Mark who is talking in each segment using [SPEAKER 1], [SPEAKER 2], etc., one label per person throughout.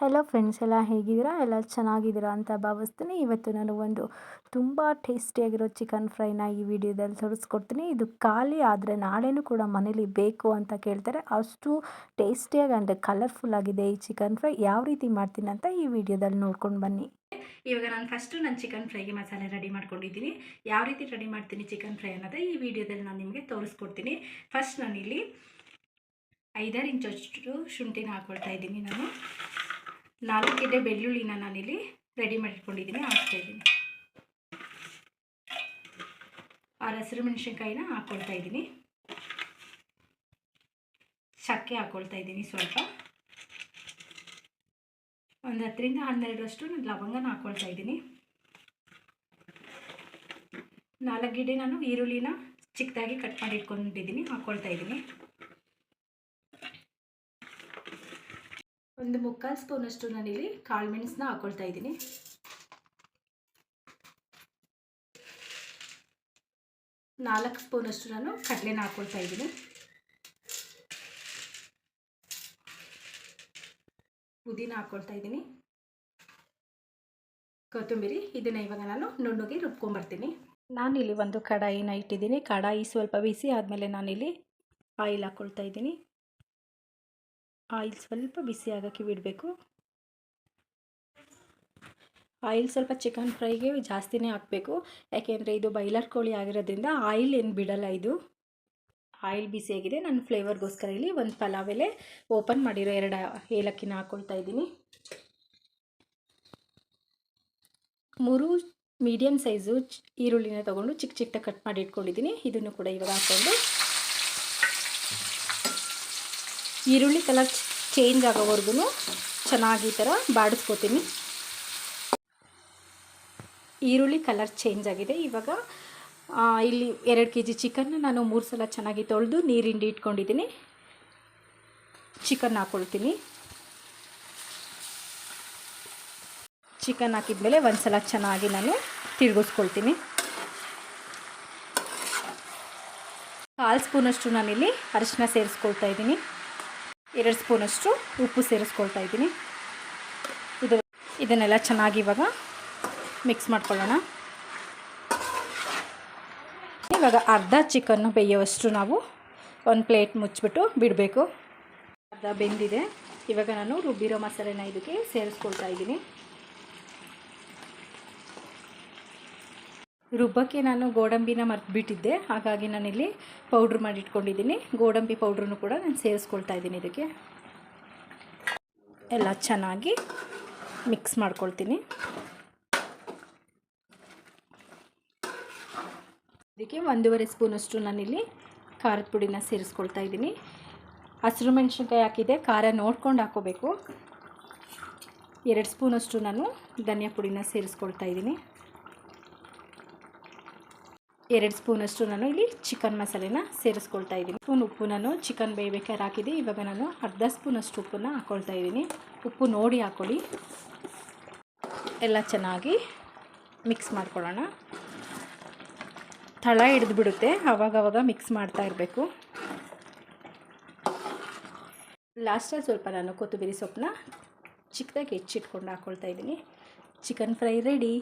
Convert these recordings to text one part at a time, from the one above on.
[SPEAKER 1] Hello friends ಎಲ್ಲ ಹೇಗಿದ್ದೀರಾ? ಎಲ್ಲ ಚೆನ್ನಾಗಿದ್ದೀರಾ? ಅಂತ ಭಾವಿಸ್ತೀನಿ. ಇವತ್ತು ನಾನು ಒಂದು ತುಂಬ ಟೇಸ್ಟಿಯಾಗಿರೋ ಚಿಕನ್ ಫ್ರೈನ ಈ ವಿಡಿಯೋದಲ್ಲಿ ತೋರಿಸ್ಕೊಡ್ತೀನಿ. ಇದು ಖಾಲಿ ಆದರೆ ನಾಳೆನೂ ಕೂಡ ಮನೇಲಿ ಬೇಕು ಅಂತ ಕೇಳ್ತಾರೆ. ಅಷ್ಟು ಟೇಸ್ಟಿಯಾಗಿ ಆ್ಯಂಡ್ ಕಲರ್ಫುಲ್ ಆಗಿದೆ ಈ ಚಿಕನ್ ಫ್ರೈ. ಯಾವ ರೀತಿ ಮಾಡ್ತೀನಿ ಅಂತ ಈ ವಿಡಿಯೋದಲ್ಲಿ ನೋಡ್ಕೊಂಡು ಬನ್ನಿ.
[SPEAKER 2] ಇವಾಗ ನಾನು ಫಸ್ಟು ನಾನು ಚಿಕನ್ ಫ್ರೈಗೆ ಮಸಾಲೆ ರೆಡಿ ಮಾಡ್ಕೊಂಡಿದ್ದೀನಿ. ಯಾವ ರೀತಿ ರೆಡಿ ಮಾಡ್ತೀನಿ ಚಿಕನ್ ಫ್ರೈ ಅನ್ನೋದು ಈ ವಿಡಿಯೋದಲ್ಲಿ ನಾನು ನಿಮಗೆ ತೋರಿಸ್ಕೊಡ್ತೀನಿ. ಫಸ್ಟ್ ನಾನಿಲ್ಲಿ ಐದಾರು ಇಂಚಷ್ಟು ಶುಂಠಿನ ಹಾಕ್ಕೊಳ್ತಾ ಇದ್ದೀನಿ ನಾನು. ನಾಲ್ಕು ಗೆಡ್ಡೆ ಬೆಳ್ಳುಳ್ಳಿನ ನಾನಿಲ್ಲಿ ರೆಡಿ ಮಾಡಿಟ್ಕೊಂಡಿದ್ದೀನಿ, ಹಾಕ್ತಾ ಇದ್ದೀನಿ. ಆರು ಹಸಿರು ಮೆಣಸಿನ್ಕಾಯಿನ ಹಾಕ್ಕೊಳ್ತಾ ಇದ್ದೀನಿ. ಚಕ್ಕೆ ಹಾಕ್ಕೊಳ್ತಾ ಇದ್ದೀನಿ ಸ್ವಲ್ಪ. ಒಂದು ಹತ್ತರಿಂದ ಹನ್ನೆರಡರಷ್ಟು ನಾನು ಲವಂಗನ ಹಾಕ್ಕೊಳ್ತಾ ಇದ್ದೀನಿ. ನಾಲ್ಕು ಗಿಡ ನಾನು ಈರುಳ್ಳಿನ ಚಿಕ್ಕದಾಗಿ ಕಟ್ ಮಾಡಿ ಇಟ್ಕೊಂಡಿದ್ದೀನಿ ಹಾಕ್ಕೊಳ್ತಾ ಇದ್ದೀನಿ. ಒಂದು ಮುಕ್ಕಾಲು ಸ್ಪೂನಷ್ಟು ನಾನಿಲ್ಲಿ ಕಾಳು ಮೆಣಸನ್ನ ಹಾಕ್ಕೊಳ್ತಾ ಇದ್ದೀನಿ. ನಾಲ್ಕು ಸ್ಪೂನಷ್ಟು ನಾನು ಕಡಲೆನ ಹಾಕ್ಕೊಳ್ತಾ ಇದ್ದೀನಿ. ಪುದೀನ ಹಾಕ್ಕೊಳ್ತಾ ಇದ್ದೀನಿ. ಕೊತ್ತಂಬರಿ, ಇದನ್ನು ಇವಾಗ ನಾನು ನುಣ್ಣಗೆ ರುಬ್ಕೊಂಬರ್ತೀನಿ. ನಾನಿಲ್ಲಿ ಒಂದು ಕಡಾಯಿನ ಇಟ್ಟಿದ್ದೀನಿ. ಕಡಾಯಿ ಸ್ವಲ್ಪ ಬಿಸಿ ಆದಮೇಲೆ ನಾನಿಲ್ಲಿ ಆಯಿಲ್ ಹಾಕ್ಕೊಳ್ತಾ ಇದ್ದೀನಿ. ಆಯಿಲ್ ಸ್ವಲ್ಪ ಬಿಸಿ ಆಗೋಕ್ಕೆ ಬಿಡಬೇಕು. ಆಯಿಲ್ ಸ್ವಲ್ಪ ಚಿಕನ್ ಫ್ರೈಗೆ ಜಾಸ್ತಿನೇ ಹಾಕಬೇಕು. ಯಾಕೆಂದರೆ ಇದು ಬೈಲರ್ ಕೋಳಿ ಆಗಿರೋದ್ರಿಂದ ಆಯಿಲ್ ಏನು ಬಿಡಲ್ಲ ಇದು. ಆಯಿಲ್ ಬಿಸಿಯಾಗಿದೆ ನಾನು ಫ್ಲೇವರ್ಗೋಸ್ಕರ ಇಲ್ಲಿ ಒಂದು ಪಲಾವ್ ಎಲೆ ಓಪನ್ ಮಾಡಿರೋ ಎರಡು ಏಲಕ್ಕಿನ ಹಾಕ್ಕೊಳ್ತಾ ಇದ್ದೀನಿ. ಮೂರು ಮೀಡಿಯಮ್ ಸೈಜು ಈರುಳ್ಳಿನ ತೊಗೊಂಡು ಚಿಕ್ಕ ಚಿಕ್ಕ ಕಟ್ ಮಾಡಿ ಇಟ್ಕೊಂಡಿದ್ದೀನಿ. ಇದನ್ನು ಕೂಡ ಇವಾಗ ಹಾಕ್ಕೊಂಡು ಈರುಳ್ಳಿ ಕಲರ್ ಚೇಂಜ್ ಆಗೋವರೆಗೂ ಚೆನ್ನಾಗಿ ಈ ಥರ ಬಾಡಿಸ್ಕೋತೀನಿ. ಈರುಳ್ಳಿ ಕಲರ್ ಚೇಂಜ್ ಆಗಿದೆ. ಇವಾಗ ಇಲ್ಲಿ ಎರಡು ಕೆ ಜಿ ಚಿಕನ್ನ ನಾನು ಮೂರು ಸಲ ಚೆನ್ನಾಗಿ ತೊಳೆದು ನೀರಿಂಡಿ ಇಟ್ಕೊಂಡಿದ್ದೀನಿ. ಚಿಕನ್ ಹಾಕ್ಕೊಳ್ತೀನಿ ಚಿಕನ್ ಹಾಕಿದ್ಮೇಲೆ ಒಂದು ಸಲ ಚೆನ್ನಾಗಿ ನಾನು ತಿರುಗಿಸ್ಕೊಳ್ತೀನಿ. ಕಾಲು ಸ್ಪೂನಷ್ಟು ನಾನಿಲ್ಲಿ ಅರಿಶಿನ ಸೇರಿಸ್ಕೊಳ್ತಾ ಇದ್ದೀನಿ. ಎರಡು ಸ್ಪೂನಷ್ಟು ಉಪ್ಪು ಸೇರಿಸ್ಕೊಳ್ತಾ ಇದ್ದೀನಿ. ಇದು ಇದನ್ನೆಲ್ಲ ಚೆನ್ನಾಗಿ ಇವಾಗ ಮಿಕ್ಸ್ ಮಾಡ್ಕೊಳ್ಳೋಣ. ಇವಾಗ ಅರ್ಧ ಚಿಕನ್ನು ಬೇಯೋವಷ್ಟು ನಾವು ಒಂದು ಪ್ಲೇಟ್ ಮುಚ್ಚಿಬಿಟ್ಟು ಬಿಡಬೇಕು. ಅರ್ಧ ಬೆಂದಿದೆ. ಇವಾಗ ನಾನು ರುಬ್ಬಿರೋ ಮಸಾಲೆನ ಇದಕ್ಕೆ ಸೇರಿಸ್ಕೊಳ್ತಾ ಇದ್ದೀನಿ. ರುಬ್ಬಕ್ಕೆ ನಾನು ಗೋಡಂಬಿನ ಮರ್ತುಬಿಟ್ಟಿದ್ದೆ. ಹಾಗಾಗಿ ನಾನಿಲ್ಲಿ ಪೌಡ್ರ್ ಮಾಡಿಟ್ಕೊಂಡಿದ್ದೀನಿ. ಗೋಡಂಬಿ ಪೌಡ್ರನ್ನು ಕೂಡ ನಾನು ಸೇರಿಸ್ಕೊಳ್ತಾ ಇದ್ದೀನಿ ಇದಕ್ಕೆ. ಎಲ್ಲ ಚೆನ್ನಾಗಿ ಮಿಕ್ಸ್ ಮಾಡ್ಕೊಳ್ತೀನಿ. ಇದಕ್ಕೆ ಒಂದೂವರೆ ಸ್ಪೂನಷ್ಟು ನಾನಿಲ್ಲಿ ಖಾರದ ಪುಡಿನ ಸೇರಿಸ್ಕೊಳ್ತಾ ಇದ್ದೀನಿ. ಹಸಿರು ಮೆಣಸಿನ್ಕಾಯಿ ಹಾಕಿದೆ ಖಾರ ನೋಡ್ಕೊಂಡು ಹಾಕೋಬೇಕು. ಎರಡು ಸ್ಪೂನಷ್ಟು ನಾನು ಧನಿಯಾ ಪುಡಿನ ಸೇರಿಸ್ಕೊಳ್ತಾ ಇದ್ದೀನಿ. ಎರಡು ಸ್ಪೂನಷ್ಟು ನಾನು ಇಲ್ಲಿ ಚಿಕನ್ ಮಸಾಲೆನ ಸೇರಿಸ್ಕೊಳ್ತಾ ಇದ್ದೀನಿ. ಸ್ಪೂನ್ ಉಪ್ಪು ನಾನು ಚಿಕನ್ ಬೇಯಬೇಕಾದ್ರೆ ಹಾಕಿದೆ. ಇವಾಗ ನಾನು ಅರ್ಧ ಸ್ಪೂನಷ್ಟು ಉಪ್ಪನ್ನು ಹಾಕ್ಕೊಳ್ತಾ ಇದ್ದೀನಿ. ಉಪ್ಪು ನೋಡಿ ಹಾಕ್ಕೊಳ್ಳಿ ಎಲ್ಲ ಚೆನ್ನಾಗಿ ಮಿಕ್ಸ್ ಮಾಡ್ಕೊಳ್ಳೋಣ. ತಳ ಹಿಡಿದು ಬಿಡುತ್ತೆ. ಆವಾಗವಾಗ ಮಿಕ್ಸ್ ಮಾಡ್ತಾ ಇರಬೇಕು. ಲಾಸ್ಟಲ್ಲಿ ಸ್ವಲ್ಪ ನಾನು ಕೊತ್ತಂಬರಿ ಸೊಪ್ಪನ್ನ ಚಿಕ್ಕದಾಗಿ ಹೆಚ್ಚಿಟ್ಕೊಂಡು ಹಾಕ್ಕೊಳ್ತಾ ಇದ್ದೀನಿ. ಚಿಕನ್ ಫ್ರೈ ರೆಡಿ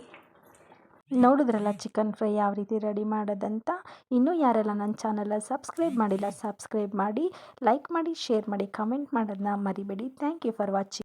[SPEAKER 1] ನೋಡಿದ್ರಲ್ಲ ಚಿಕನ್ ಫ್ರೈ ಯಾವ ರೀತಿ ರೆಡಿ ಮಾಡೋದಂತ? ಇನ್ನೂ ಯಾರೆಲ್ಲ ನನ್ನ ಚಾನಲ್ ಸಬ್ಸ್ಕ್ರೈಬ್ ಮಾಡಿಲ್ಲ ಸಬ್ಸ್ಕ್ರೈಬ್ ಮಾಡಿ, ಲೈಕ್ ಮಾಡಿ, ಶೇರ್ ಮಾಡಿ, ಕಮೆಂಟ್ ಮಾಡೋದನ್ನ ಮರಿಬೇಡಿ. Thank you for watching.